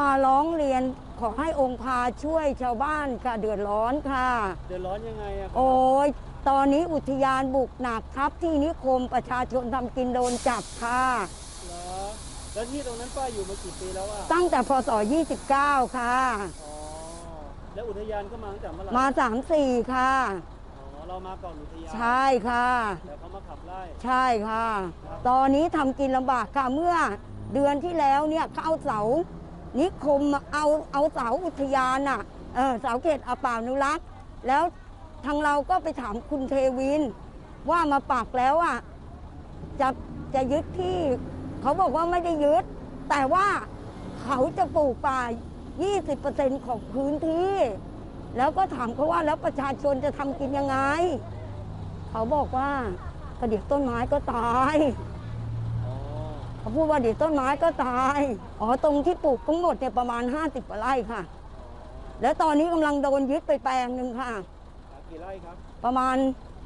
มาร้องเรียนขอให้องค์พาช่วยชาวบ้านค่ะเดือดร้อนค่ะ เดือดร้อนยังไงอะครับโอ้ยตอนนี้อุทยานบุกหนักทับที่นิคมประชาชนทำกินโดนจับค่ะ เหรอแล้วที่ตรงนั้นป้าอยู่มากี่ปีแล้วอะตั้งแต่พศ 29 ค่ะ อ๋อแล้วอุทยานก็มาตั้งแต่เมื่อไหร่มา 3 4 ค่ะ อ๋อเรามาก่อนอุทยานใช่ค่ะ แล้วเขามาขับไล่ ใช่ค่ะ ตอนนี้ทำกินลำบากค่ะเมื่อเดือนที่แล้วเนี่ยเขาเอาเสา นิคมเอาเอาเสาอุทยานอะเออเสาเขตอาป่านุรักษ์แล้วทางเราก็ไปถามคุณเทวิน ว่ามาปักแล้วอะจะจะยึดที่เขาบอกว่าไม่ได้ยึด แต่ว่าเขาจะปลูกป่า 20%ของพื้นที่ แล้วก็ถามเขาว่าแล้วประชาชนจะทำกินยังไง เขาบอกว่าก็เดี๋ยวต้นไม้ก็ตาย เขาพูดว่าเดี๋ยวต้นไม้ก็ตาย อ๋อตรงที่ปลูกทั้งหมดเนี่ยประมาณ 50กว่าไร่ค่ะ แล้วตอนนี้กำลังโดนยึดไปแปลงหนึ่งค่ะครับกี่ไร่ครับ ประมาณ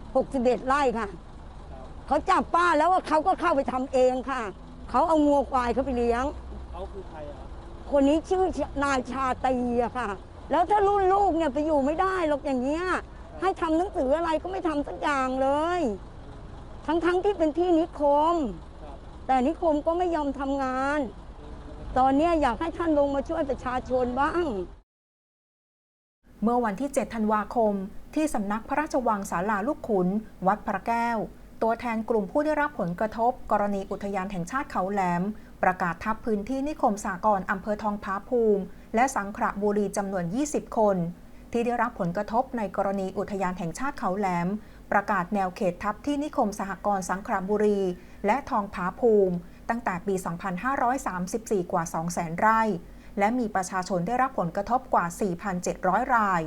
61ไร่ค่ะ เขาจับป้าแล้วว่าเขาก็เข้าไปทำเองค่ะ เขาเอางัวควายเขาไปเลี้ยง เขาคือใครอะครับคนนี้ชื่อนายชาตรีอะค่ะ แล้วถ้ารุ่นลูกเนี่ยไปอยู่ไม่ได้หรอกอย่างเงี้ย ให้ทำหนังสืออะไรก็ไม่ทำสักอย่างเลย ทั้งๆที่เป็นที่นิคม แต่นิคมก็ไม่ยอมทำงาน ตอนนี้อยากให้ท่านลงมาช่วยประชาชนบ้าง เมื่อวันที่ 7 ธันวาคม ที่สำนักพระราชวังศาลาลูกขุน วัดพระแก้ว ตัวแทนกลุ่มผู้ได้รับผลกระทบ กรณีอุทยานแห่งชาติเขาแหลม ประกาศทับพื้นที่นิคมสากรณ์อำเภอทองผาภูมิ และสังขระบุรีจำนวน 20 คน ที่ได้รับผลกระทบในกรณีอุทยานแห่งชาติเขาแหลม ประกาศแนวเขตทับที่นิคมสหกรณ์สังขระบุรี และทองผาภูมิ ตั้งแต่ปี 2534 กว่า 200,000 ไร่ และมีประชาชนได้รับผลกระทบกว่า 4,700 ราย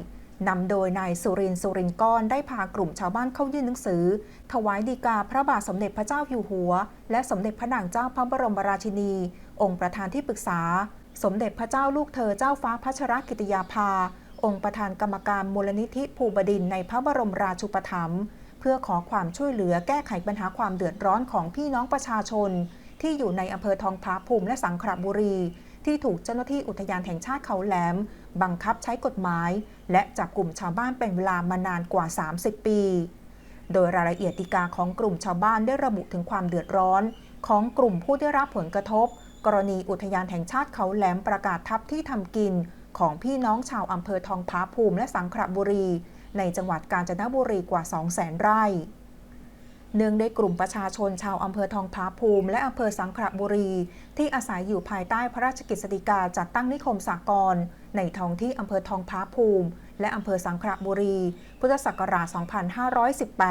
นำโดยนายสุรินทร์สุรินทร์ก้อนได้พากลุ่มชาวบ้านเข้ายื่นหนังสือ ถวายดีกาพระบาทสมเด็จพระเจ้าอยู่หัว และสมเด็จพระนางเจ้าพระบรมราชินี องค์ประธานที่ปรึกษา สมเด็จพระเจ้าลูกเธอเจ้าฟ้าพัชรกิติยาภา องค์ประธานกรรมการมูลนิธิภูบดินในพระบรมราชูปถัมภ์ เพื่อขอความช่วยเหลือแก้ไขปัญหาความเดือดร้อนของพี่น้องประชาชน ที่อยู่ในอำเภอทองผาภูมิและสังขละบุรี ที่ถูกเจ้าหน้าที่อุทยานแห่งชาติเขาแหลม บังคับใช้กฎหมาย และจับกลุ่มชาวบ้านเป็นเวลามานานกว่า 30 ปี โดยรายละเอียดฎีกาของกลุ่มชาวบ้านได้ระบุถึงความเดือดร้อน ของกลุ่มผู้ได้รับผลกระทบ กรณีอุทยานแห่งชาติเขาแหลมประกาศทับที่ทำกินของพี่น้องชาวอำเภอทองผาภูมิและสังขละบุรี ในจังหวัดกาญจนบุรีกว่า 200,000 ไร่ เนื่องในกลุ่มประชาชนชาวอำเภอทองผาภูมิ และอำเภอสังขละบุรี ที่อาศัยอยู่ภายใต้พระราชกฤษฎีกาจัดตั้งนิคมสากลในท้องที่อำเภอทองผาภูมิ และอำเภอสังขละบุรี พุทธศักราช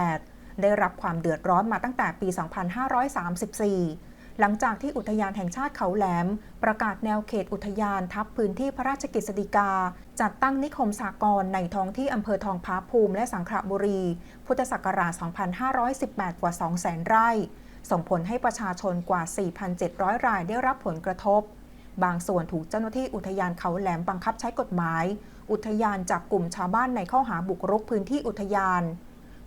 2518 ได้รับความเดือดร้อนมาตั้งแต่ปี 2534 หลังจากที่อุทยานแห่งชาติเขาแหลม ประกาศแนวเขตอุทยานทับพื้นที่พระราชกฤษฎีกา จัดตั้งนิคมสากลในท้องที่อำเภอทองผาภูมิและสังขละบุรี พุทธศักราช 2518 กว่า 200,000 ไร่ ส่งผลให้ประชาชนกว่า 4,700 รายได้รับผลกระทบ บางส่วนถูกเจ้าหน้าที่อุทยานเขาแหลมบังคับใช้กฎหมาย อุทยานจับกลุ่มชาวบ้านในข้อหาบุกรุกพื้นที่อุทยาน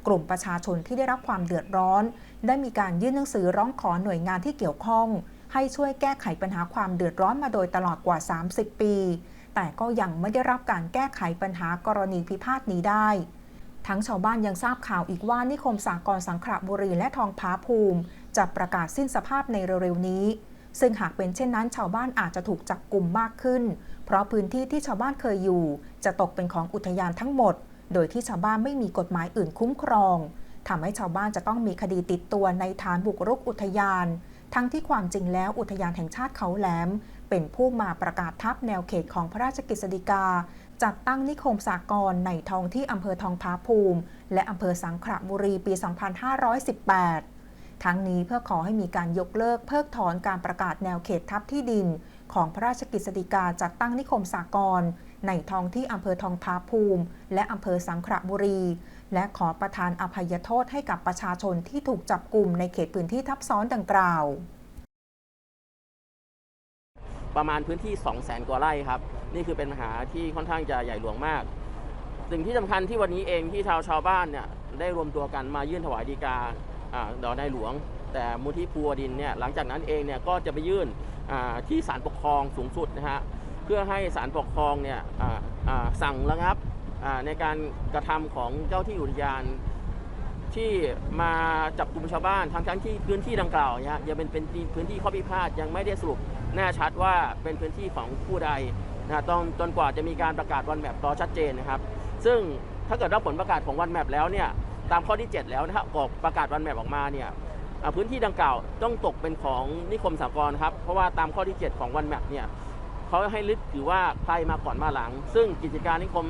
กลุ่มประชาชนที่ได้รับความเดือดร้อน ได้มีการยื่นหนังสือร้องขอหน่วยงานที่เกี่ยวข้อง ให้ช่วยแก้ไขปัญหาความเดือดร้อนมาโดยตลอดกว่า 30 ปี แต่ก็ยังไม่ได้รับการแก้ไขปัญหากรณีพิพาทนี้ได้ ทั้งชาวบ้านยังทราบข่าวอีกว่านิคมสากรสังขละบุรีและทองผาภูมิ จะประกาศสิ้นสภาพในเร็วๆนี้ ซึ่งหากเป็นเช่นนั้น ชาวบ้านอาจจะถูกจับกลุ่มมากขึ้น เพราะพื้นที่ที่ชาวบ้านเคยอยู่ จะตกเป็นของอุทยานทั้งหมด โดยที่ชาวบ้านไม่มีกฎหมายอื่นคุ้มครองทำให้ชาวบ้านจะต้องมีคดีติดตัวในฐานบุกรุกอุทยาน ทั้งที่ความจริงแล้วอุทยานแห่งชาติเขาแหลม เป็นผู้มาประกาศทับแนวเขตของพระราชกฤษฎีกา จัดตั้งนิคมสากลในท้องที่อำเภอทองผาภูมิ และอำเภอสังขละบุรีปี 2518 ทั้งนี้เพื่อขอให้มีการยกเลิกเพิกถอนการประกาศแนวเขตทับที่ดิน ของพระราชกฤษฎีกาจัดตั้งนิคมสากล ในท้องที่อำเภอทองผาภูมิ และอำเภอสังขละบุรี และขอประทานอภัยโทษให้กับประชาชนที่ถูกจับกลุ่มในเขตพื้นที่ทับซ้อนดังกล่าว ประมาณพื้นที่ 2 0 0แสนกว่าไร่ครับ นี่คือเป็นปัญหาที่ค่อนข้างจะใหญ่หลวงมาก สิ่งที่สำคัญที่วันนี้เองที่ชาวชาวบ้านเนี่ยได้รวมตัวกันมายื่นถวายดีกาอ่าดอนในหลวง แต่มูลที่ภูวดินเนี่ยหลังจากนั้นเองเนี่ยก็จะไปยื่นอ่าที่ศาลปกครองสูงสุดนะฮะ เพื่อให้ศาลปกครองเนี่ยสั่งระงับในการกระทำของเจ้าที่อุทยาน ที่มาจับกลุ่มชาวบ้านทั้งทั้งที่พื้นที่ดังกล่าวเนี่ยยังเป็นเป็นพื้นที่ข้อพิพาทยังไม่ได้สรุปแน่ชัดว่าเป็นพื้นที่ของผู้ใดนะต้องจนกว่าจะมีการประกาศวันแมปต่อชัดเจนนะครับ ซึ่งถ้าเกิดว่าผลประกาศของวันแมปแล้วเนี่ยตามข้อที่ 7 แล้วนะครับออกประกาศวันแมปออกมาเนี่ยพื้นที่ดังกล่าวต้องตกเป็นของนิคมสากลครับเพราะว่าตามข้อที่ 7 ของวันแมปเนี่ย เขาให้ลึกถือว่าใครมาก่อนมาหลัง ซึ่งกิจการนิคม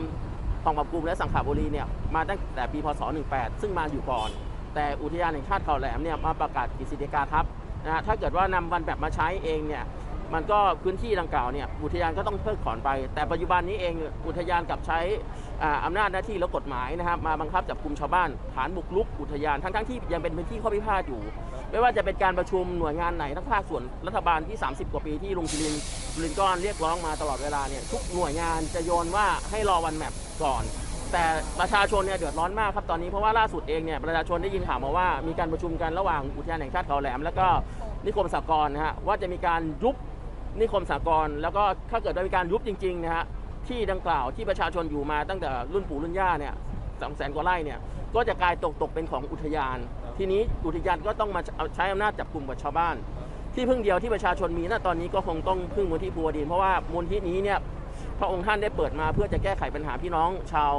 ทองผาภูมิและสังขบุรีเนี่ยมาตั้งแต่ปีพศ 18 ซึ่งมาอยู่ก่อน แต่อุทยานแห่งชาติเขาแหลมเนี่ยมาประกาศกฤษฎีกาทับนะฮะถ้าเกิดว่านำวันแบบมาใช้เองเนี่ยมันก็พื้นที่ดังกล่าวเนี่ยอุทยานก็ต้องเพิกถอนไป แต่ปัจจุบันนี้เองอุทยานกลับใช้อ่าอำนาจหน้าที่และกฎหมายนะครับมาบังคับจับกลุ่มชาวบ้านฐานบุกรุกอุทยานทั้งๆที่ยังเป็นพื้นที่ข้อพิพาทอยู่ ไม่ว่าจะเป็นการประชุมหน่วยงานไหนทั้งภาคส่วนรัฐบาลที่ 30 กว่าปีที่ลุงจุลินจุลินก้อนเรียกร้องมาตลอดเวลาเนี่ยทุกหน่วยงานจะโยนว่าให้รอวันแมปก่อน แต่ประชาชนเนี่ยเดือดร้อนมากครับตอนนี้เพราะว่าล่าสุดเองเนี่ยประชาชนได้ยินข่าวมาว่ามีการประชุมกันระหว่างอุทยานแห่งชาติเขาแหลม แล้วก็นิคมสากลนะฮะว่าจะมีการยุบนิคมสากลแล้วก็ถ้าเกิดว่ามีการยุบจริงๆนะฮะที่ดังกล่าวที่ประชาชนอยู่มาตั้งแต่รุ่นปู่รุ่นย่าเนี่ยสองแสนกว่าไร่เนี่ยก็จะกลายตกตกเป็นของอุทยาน ทีนี้อุทยานก็ต้องมาเอาใช้อำนาจจับกลุ่มกับชาวบ้าน ที่พึ่งเดียวที่ประชาชนมีณตอนนี้ก็คงต้องพึ่งมูลที่พัวดิน เพราะว่ามูลที่นี้เนี่ยพระองค์ท่านได้เปิดมาเพื่อจะแก้ไขปัญหาพี่น้องชาว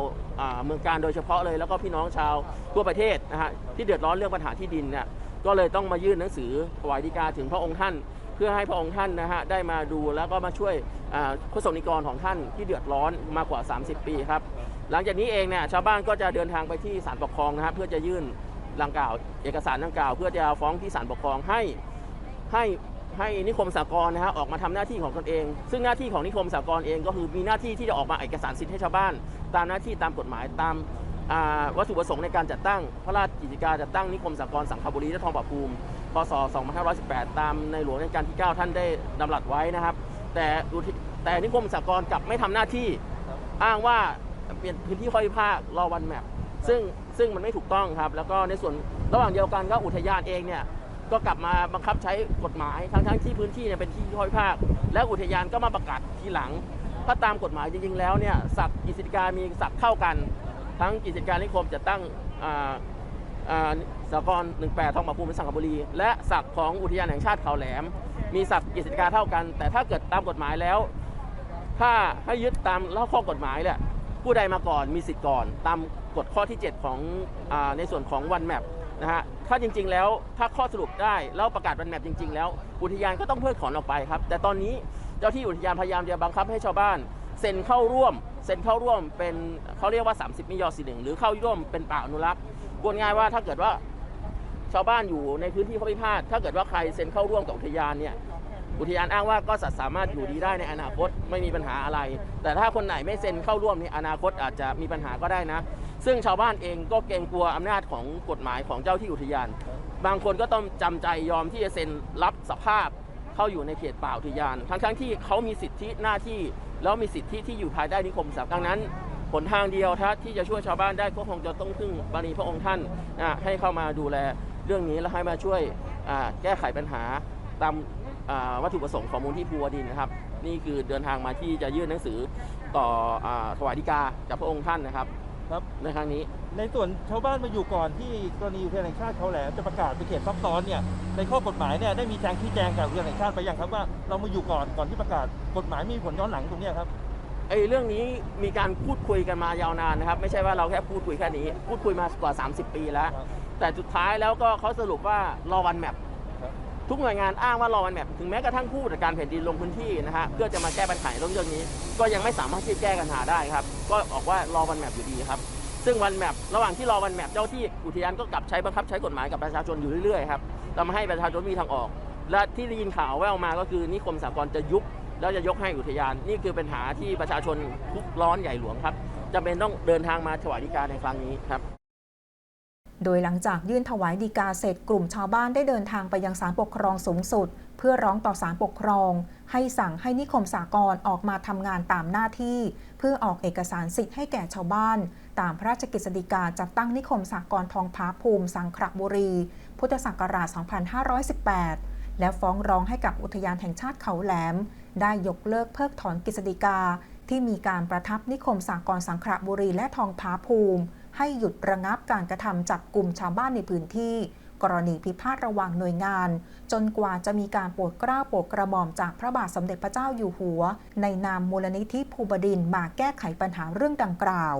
เมืองการโดยเฉพาะเลย แล้วก็พี่น้องชาวทั่วประเทศนะฮะที่เดือดร้อนเรื่องปัญหาที่ดินเนี่ยก็เลยต้องมายื่นหนังสือถวายฎีกาถึงพระองค์ท่าน เพื่อให้พระองค์ท่านนะฮะได้มาดูแล้วก็มาช่วยอ่าผู้สนิกรของท่านที่เดือดร้อนมากกว่า 30 ปีครับหลังจากนี้เองเนี่ยชาวบ้านก็จะเดินทางไปที่ศาลปกครองนะฮะเพื่อจะยื่น ดังกล่าว เอกสารดังกล่าว เพื่อจะฟ้องที่ศาลปกครองให้ให้ให้นิคมสากลนะฮะออกมาทำหน้าที่ของตนเอง ซึ่งหน้าที่ของนิคมสากลเองก็คือมีหน้าที่ที่จะออกมาเอกสารสิทธิ์ให้ชาวบ้าน ตามหน้าที่ตามกฎหมายตามวัตถุประสงค์ในการจัดตั้ง พระราชกิจการจัดตั้งนิคมสากลสังขบุรีและทองผาภูมิพศ 2518 ตามในหลวงรัชกาลที่ 9 ท่านได้ดำรัสไว้นะครับ แต่แต่นิคมสากลกลับไม่ทำหน้าที่ อ้างว่าเป็นพื้นที่ข้อพิพาทรอวันแมป ซึ่งซึ่งมันไม่ถูกต้องครับ แล้วก็ในส่วนระหว่างเดียวกันก็อุทยานเองเนี่ยก็กลับมาบังคับใช้กฎหมายทั้งทั้งที่พื้นที่เนี่ยเป็นที่ข้อพิพาทและอุทยานก็มาประกาศทีหลังถ้าตามกฎหมายจริงๆแล้วเนี่ยศักดิ์กิจการมีศักดิ์เท่ากัน ทั้งกิจการนิคมจะตั้งอ่าอ่าสากล18ทองผาภูมิสังขบุรี และศักดิ์ของอุทยานแห่งชาติเขาแหลม มีศักดิ์กิจการเท่ากัน แต่ถ้าเกิดตามกฎหมายแล้ว ถ้าให้ยึดตามแล้วข้อกฎหมายแหละ ผู้ใดมาก่อนมีสิทธิ์ก่อน ตามกฎข้อที่ 7 ของอในส่วนของวันแมปนะฮะถ้าจริง ๆ แล้วถ้าข้อสรุปได้แล้วประกาศวันแมปจริง ๆ แล้ว อุทยานก็ต้องเพิกถอนออกไปครับ แต่ตอนนี้เจ้าที่อุทยานพยายามจะบังคับให้ชาวบ้านเซ็นเข้าร่วมเซ็นเข้าร่วมเป็นเขาเรียกว่า 30 มิยอสีหนึ่งหรือเข้าร่วมเป็นป่าอนุรักษ์พูดง่ายว่าถ้าเกิดว่าชาวบ้านอยู่ในพื้นที่ข้อพิพาทถ้าเกิดว่าใครเซ็นเข้าร่วมกับอุทยานเนี่ย อุทยานอ้างว่าก็สัตว์สามารถอยู่ดีได้ในอนาคตไม่มีปัญหาอะไร แต่ถ้าคนไหนไม่เซ็นเข้าร่วมในอนาคตอาจจะมีปัญหาก็ได้นะ ซึ่งชาวบ้านเองก็เกรงกลัวอำนาจของกฎหมายของเจ้าที่อุทยาน บางคนก็ต้องจำใจยอมที่จะเซ็นรับสภาพเข้าอยู่ในเขตป่าอุทยาน ทั้งๆที่เขามีสิทธิหน้าที่ แล้วมีสิทธิที่อยู่ภายใต้นิคมสาดังนั้นหนทางเดียวถ้าที่จะช่วยชาวบ้านได้ก็คงจะต้องพึ่งบารมีพระองค์ท่านนะให้เข้ามาดูแลเรื่องนี้และให้มาช่วยแก้ไขปัญหาตาม วัตถุประสงค์ของมูลที่ภูวดินทร์นะครับ นี่คือเดินทางมาที่จะยื่นหนังสือต่ออาถวายฎีกาจากพระองค์ท่านนะครับครับในครั้งนี้ ในส่วนชาวบ้านมาอยู่ก่อนที่กรณีอุทยานแห่งชาติเขาแหลมจะประกาศเป็นเขตซับซ้อนเนี่ยในข้อกฎหมายเนี่ยได้มีแจ้งชี้แจงกับอุทยานแห่งชาติไปยังครับว่าเรามาอยู่ก่อนก่อนที่ประกาศกฎหมายมีผลย้อนหลังตรงเนี้ยครับไอ้เรื่องนี้มีการพูดคุยกันมายาวนานนะครับ ไม่ใช่ว่าเราแค่พูดคุยแค่นี้ พูดคุยมากว่า 30 ปีแล้วครับแต่สุดท้ายแล้วก็เขาสรุปว่ารอวันแมปครับ ทุกหน่วยงานอ้างว่ารอวันแมปถึงแม้กระทั่งผู้จัดการแผ่นดินลงพื้นที่นะฮะเพื่อจะมาแก้ปัญหาเรื่องเรื่องนี้ ก็ยังไม่สามารถที่จะแก้ปัญหาได้ครับ ก็บอกว่ารอวันแมปอยู่ดีครับ ซึ่งวันแมประหว่างที่รอวันแมปเจ้าที่อุทยานก็กลับใช้บังคับใช้กฎหมายกับประชาชนอยู่เรื่อยๆครับทำให้ประชาชนมีทางออก และที่ได้ยินข่าวแว่วมาก็คือนิคมสากลจะยุบแล้วจะยกให้อุทยานนี่คือปัญหาที่ประชาชนทุกร้อนใหญ่หลวงครับจำเป็นต้องเดินทางมาถวายฎีกาในครั้งนี้ครับ โดยหลังจากยื่นถวายดีกาเสร็จกลุ่มชาวบ้านได้เดินทางไปยังศาลปกครองสูงสุด เพื่อร้องต่อศาลปกครอง ให้สั่งให้นิคมสากลออกมาทำงานตามหน้าที่ เพื่อออกเอกสารสิทธิ์ให้แก่ชาวบ้าน ตามพระราชกฤษฎีกาจัดตั้งนิคมสากลทองผาภูมิ สังขรบุรี พุทธศักราช 2518 และฟ้องร้องให้กับอุทยานแห่งชาติเขาแหลม ได้ยกเลิกเพิกถอนกฤษฎีกาที่มีการประทับนิคมสากรสังขรบุรีและทองผาภูมิ ให้หยุดระงับการกระทำจับกลุ่มชาวบ้านในพื้นที่ กรณีพิพาทระหว่างหน่วยงาน จนกว่าจะมีการโปรดเกล้าโปรดกระหม่อมจากพระบาทสมเด็จพระเจ้าอยู่หัว ในนามมูลนิธิภูบดินมาแก้ไขปัญหาเรื่องดังกล่าว